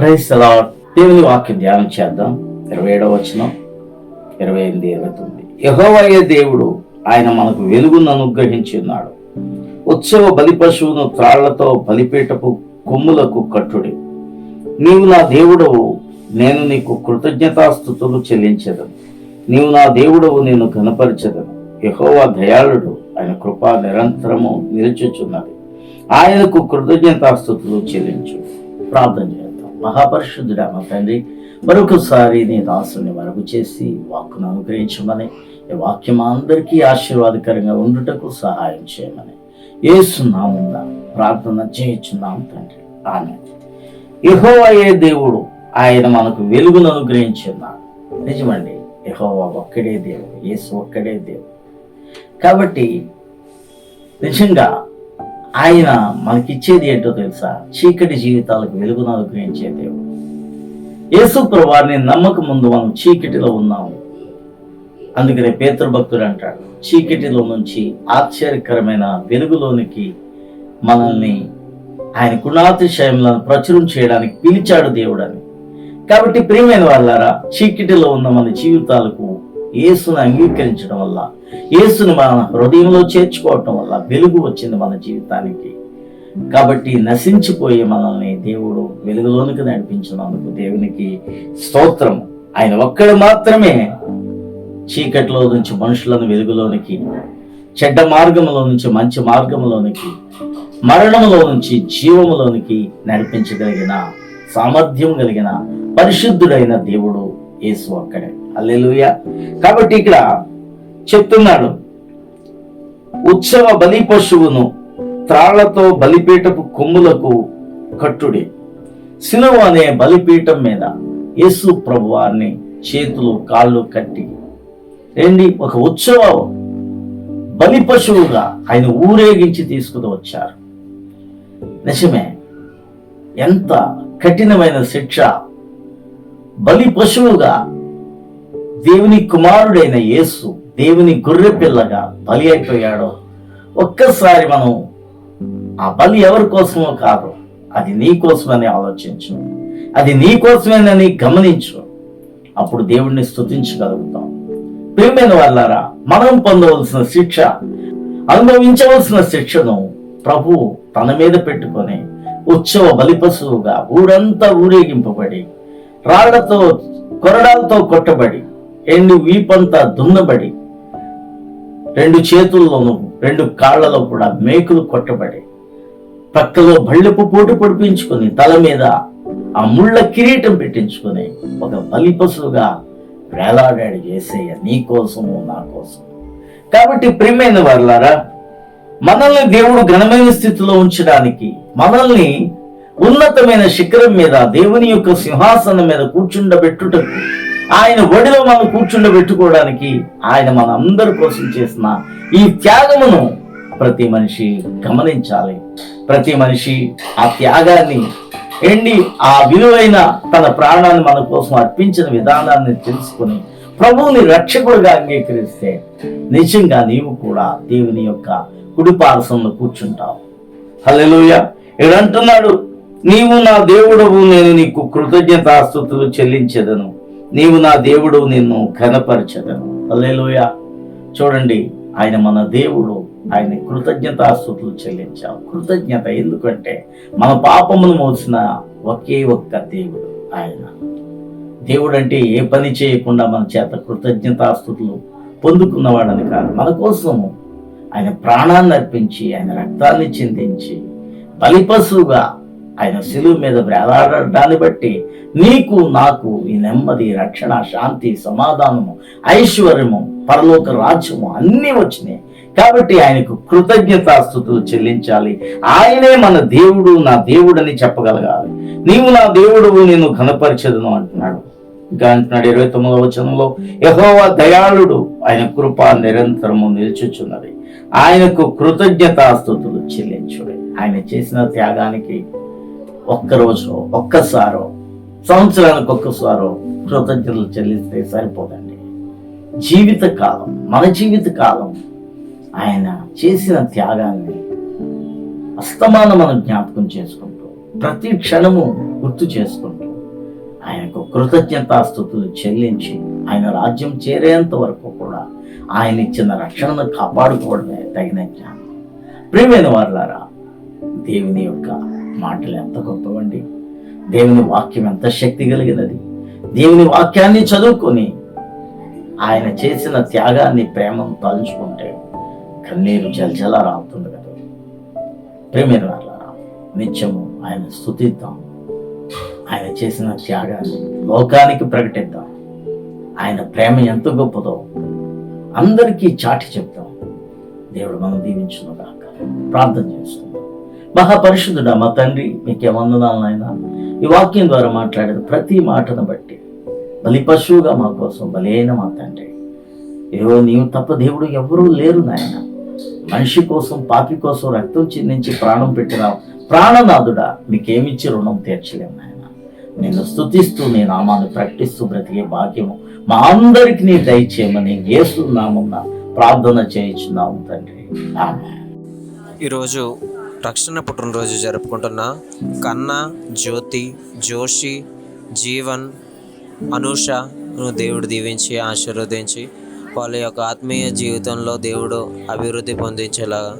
Price అలా దేవుని వాక్యం ధ్యానం చేద్దాం. ఇరవై ఏడవ వచ్చిన ఇరవై ఎనిమిది ఇరవై తొమ్మిది యహోవయ్య దేవుడు ఆయన మనకు వెలుగును అనుగ్రహించి ఉన్నాడు. ఉత్సవ బలి పశువును త్రాళ్ళతో బలిపీటపు కొమ్ములకు కట్టుడి. నీవు నా దేవుడవు నేను నీకు కృతజ్ఞతాస్థుతులు చెల్లించదను. నీవు నా దేవుడవు నేను కనపరచదను యహోవా దయాళుడు ఆయన కృప నిరంతరము నిలుచుచున్నది. ఆయనకు కృతజ్ఞతాస్థుతులు చెల్లించు. ప్రార్థన మహాపరిశుద్ధుడా మా తండ్రి. మరొకసారి నీ దాసుని మరుగు చేసి వాక్కును అనుగ్రహించమని ఈ వాక్యం అందరికీ ఆశీర్వాదకరంగా ఉండుటకు సహాయం చేయమని. ఏసునాముందా ప్రార్థన చేయించున్నాం తండ్రి. ఆమె అయ్యే దేవుడు ఆయన మనకు వెలుగును అనుగ్రహించున్నాడు. నిజమండి యెహోవా ఒక్కడే దేవుడు యేసు ఒక్కడే దేవుడు. కాబట్టి నిజంగా ఆయన మనకిచ్చేది ఏంటో తెలుసా? చీకటి జీవితాలకు వెలుగును అనుగ్రహించే దేవుడు. యేసు ప్రభాని నమ్మక ముందు మనం చీకటిలో ఉన్నాము. అందుకనే పేతృభక్తుడు అంటాడు చీకటిలో నుంచి ఆశ్చర్యకరమైన వెలుగులోనికి మనల్ని ఆయన గుణాతిశయములను ప్రచురం చేయడానికి పిలిచాడు దేవుడని. కాబట్టి ప్రియమైన వాళ్ళారా చీకటిలో ఉన్న మన జీవితాలకు యేసును అంగీకరించడం వల్ల యేసును మన హృదయంలో చేర్చుకోవటం వల్ల వెలుగు వచ్చింది మన జీవితానికి. కాబట్టి నశించిపోయే మనల్ని దేవుడు వెలుగులోనికి నడిపించినందుకు దేవునికి స్తోత్రం. ఆయన ఒక్కడు మాత్రమే చీకటిలో నుంచి మనుషులను వెలుగులోనికి చెడ్డ మార్గంలో నుంచి మంచి మార్గంలోనికి మరణంలో నుంచి జీవములోనికి నడిపించగలిగిన సామర్థ్యం కలిగిన పరిశుద్ధుడైన దేవుడు యేసు అక్కడే అల్లెలుయ కాబట్టి ఇక్కడ చెప్తున్నాడు ఉత్సవ బలి పశువును త్రాళ్ళతో బలిపీఠపు కొమ్ములకు కట్టుడి. సిలువ అనే బలిపీఠం మీద యేసు ప్రభువారిని చేతులు కాళ్ళు కట్టి. ఏంటి ఒక ఉత్సవ బలి పశువుగా ఆయన ఊరేగించి తీసుకుని వచ్చారు. నిజమే ఎంత కఠినమైన శిక్ష బలి పశువుగా దేవుని కుమారుడైన యేసు దేవుని గొర్రె పిల్లగా బలి అయిపోయాడో ఒక్కసారి మనం ఆ బలి ఎవరి కోసమో కాదు అది నీ కోసమని ఆలోచించు. అది నీ కోసమేనని గమనించు. అప్పుడు దేవుణ్ణి స్థుతించగలుగుతాం ప్రియమైన వాళ్ళారా మనం పొందవలసిన శిక్ష అనుభవించవలసిన శిక్షను ప్రభు తన మీద పెట్టుకొని ఉత్సవ బలిపశువుగా ఊరంతా ఊరేగింపబడి రాళ్ళతో కొరడాలతో కొట్టబడి ఎండు వీపంతా దున్నబడి రెండు చేతుల్లోనూ రెండు కాళ్ళలో కూడా మేకులు కొట్టబడి పక్కలో బళ్ళపు పోటు పొడిపించుకొని తల మీద ఆ ముళ్ళ కిరీటం పెట్టించుకొని ఒక బలిపసులుగా వేలాడాడు చేసేయ నీ కోసము నా కోసం కాబట్టి ప్రియమైన వారులారా మనల్ని దేవుడు ఘనమైన స్థితిలో ఉంచడానికి మనల్ని ఉన్నతమైన శిఖరం మీద దేవుని యొక్క సింహాసనం మీద కూర్చుండబెట్టుటకు ఆయన ఒడిలో మనం కూర్చుండబెట్టుకోవడానికి ఆయన మన అందరి కోసం చేసిన ఈ త్యాగమును ప్రతి మనిషి గమనించాలి. ప్రతి మనిషి ఆ త్యాగాన్ని ఎండి ఆ విలువైన తన ప్రాణాన్ని మన కోసం అర్పించిన విధానాన్ని తెలుసుకొని ప్రభువుని రక్షకుడుగా అంగీకరిస్తే నిజంగా నీవు కూడా దేవుని యొక్క కుడిపారసంలో కూర్చుంటావు. హల్లెలూయ. ఇడంటున్నాడు నీవు నా దేవుడవు నేను నీకు కృతజ్ఞతాస్తుతులు చెల్లించేదను. నీవు నా దేవుడు నిన్ను ఘనపరచదను. హల్లెలూయ. చూడండి ఆయన మన దేవుడు ఆయన కృతజ్ఞతాస్తుతులు చెల్లించాం. కృతజ్ఞత ఎందుకంటే మన పాపమును మోసిన ఒకే ఒక్క దేవుడు ఆయన. దేవుడు అంటే ఏ పని చేయకుండా మన చేత కృతజ్ఞతాస్తుతులు పొందుకున్నవాడని కాదు. మన కోసము ఆయన ప్రాణాన్ని అర్పించి ఆయన రక్తాన్ని చిందించి బలిపశువుగా ఆయన శిలువు మీద వేలాడడాన్ని బట్టి నీకు నాకు ఈ నెమ్మది రక్షణ శాంతి సమాధానము ఐశ్వర్యము పరలోక రాజ్యము అన్నీ వచ్చినాయి. కాబట్టి ఆయనకు కృతజ్ఞతాస్థుతులు చెల్లించాలి. ఆయనే మన దేవుడు నా దేవుడని చెప్పగలగాలి. నీవు నా దేవుడు నేను ఘనపరిచదును అంటున్నాడు. ఇంకా అంటున్నాడు ఇరవై తొమ్మిదవ వచనంలో యహోవా దయాళుడు ఆయన కృప నిరంతరము నిల్చుచున్నది. ఆయనకు కృతజ్ఞతాస్తుతులు చెల్లించుడు. ఆయన చేసిన త్యాగానికి ఒక్కరోజు ఒక్కసారో సంవత్సరానికి ఒక్కసారో కృతజ్ఞతలు చెల్లిస్తే సరిపోదండి. జీవిత కాలం మన జీవిత కాలం ఆయన చేసిన త్యాగాన్ని అస్తమానం మనం జ్ఞాపకం చేసుకుంటూ ప్రతి క్షణము గుర్తు చేసుకుంటూ ఆయనకు కృతజ్ఞతాస్థుతులు చెల్లించి ఆయన రాజ్యం చేరేంత వరకు కూడా ఆయన ఇచ్చిన రక్షణను కాపాడుకోవడమే తగిన జ్ఞానం. ప్రేమైన వారులారా దేవుని యొక్క మాటలు ఎంత గొప్పవండి. దేవుని వాక్యం ఎంత శక్తి కలిగినది. దేవుని వాక్యాన్ని చదువుకొని ఆయన చేసిన త్యాగాన్ని ప్రేమను తలుచుకుంటే కన్నీరు జలజల రావుతుంది కదా. ప్రేమైన నిత్యము ఆయన స్థుతిద్దాం. ఆయన చేసిన త్యాగాన్ని లోకానికి ప్రకటిద్దాం. ఆయన ప్రేమ ఎంత గొప్పదో అందరికీ చాటి చెప్తాం. దేవుడు మనం దీవించును కాక ప్రార్థన చేస్తున్నాం. మహాపరిశుద్ధుడా మా తండ్రి మీకే వందనాలనైనా ఈ వాక్యం ద్వారా మాట్లాడిన ప్రతి మాటను బట్టి. బలి పశువుగా మా కోసం బలైన మా తండ్రి. ఏవో నీవు తప్ప దేవుడు ఎవరూ లేరు నాయన. మనిషి కోసం పాపి కోసం రక్తం చిందించి ప్రాణం పెట్టిన ప్రాణనాథుడా మీకేమిచ్చి రుణం తీర్చలేము నాయన. నేను స్తుతిస్తూ నీ నామాన్ని ప్రకటిస్తూ బ్రతికే భాగ్యము మా అందరికి నీ దయచేయమని యేసు నామమున ప్రార్థన చేయించున్నాము తండ్రి. ఈరోజు రక్షణ పుట్టినరోజు జరుపుకుంటున్న కన్నా జ్యోతి జోషి జీవన్ అనూష దేవుడు దీవించి ఆశీర్వదించి వాళ్ళ యొక్క ఆత్మీయ జీవితంలో దేవుడు అభివృద్ధి పొందించేలాగా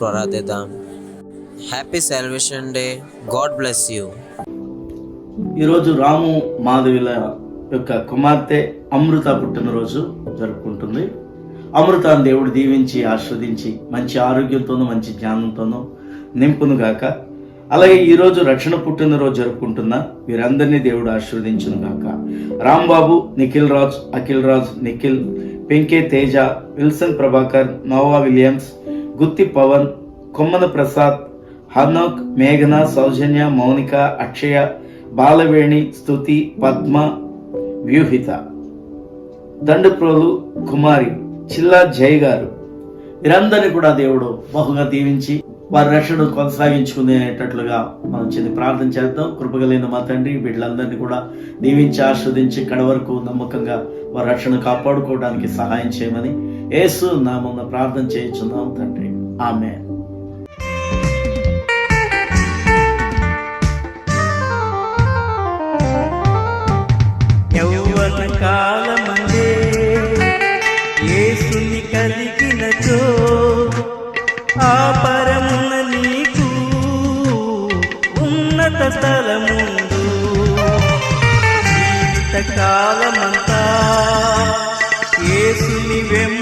ప్రార్థిద్దాం. Happy celebration day God bless you ఈరోజు రాము మాధవిల యొక్క కుమార్తె అమృత పుట్టినరోజు జరుపుకుంటుంది. అమృతాన్ని దేవుడు దీవించి ఆస్వాదించి మంచి ఆరోగ్యంతోనూ మంచి జ్ఞానంతోనూ నింపును గాక. అలాగే ఈరోజు రక్షణ పుట్టినరోజు జరుపుకుంటున్న వీరందరినీ దేవుడు ఆశీర్వదించును గాక. Rambabu Nikhil Raj Akhil Raj Nikhil Penke Teja Wilson Prabhakar Noah Williams Gutti Pavan Kommana Prasad Hanok మేఘన సౌజన్య మౌనిక అక్షయ బాలవేణి స్తుతి పద్మ వ్యూహిత దండప్రోలు కుమారి. చిల్లా జయ్ గారు. వీరందరినీ కూడా దేవుడు బహుగా దీవించి వారి రక్షణ కొనసాగించుకునేటట్లుగా మనం చిన్న ప్రార్థన చేద్దాం. కృపగలైన మా తండ్రి వీళ్ళందరినీ కూడా దీవించి ఆస్వాదించి కడ వరకు నమ్మకంగా వారి రక్షణ కాపాడుకోవడానికి సహాయం చేయమని యేసు నామన్న ప్రార్థన చేయించున్నాం తండ్రి. ఆమె ఉన్నత స్థలముందు. జీవిత కాలమంతా యేసుని వెంబ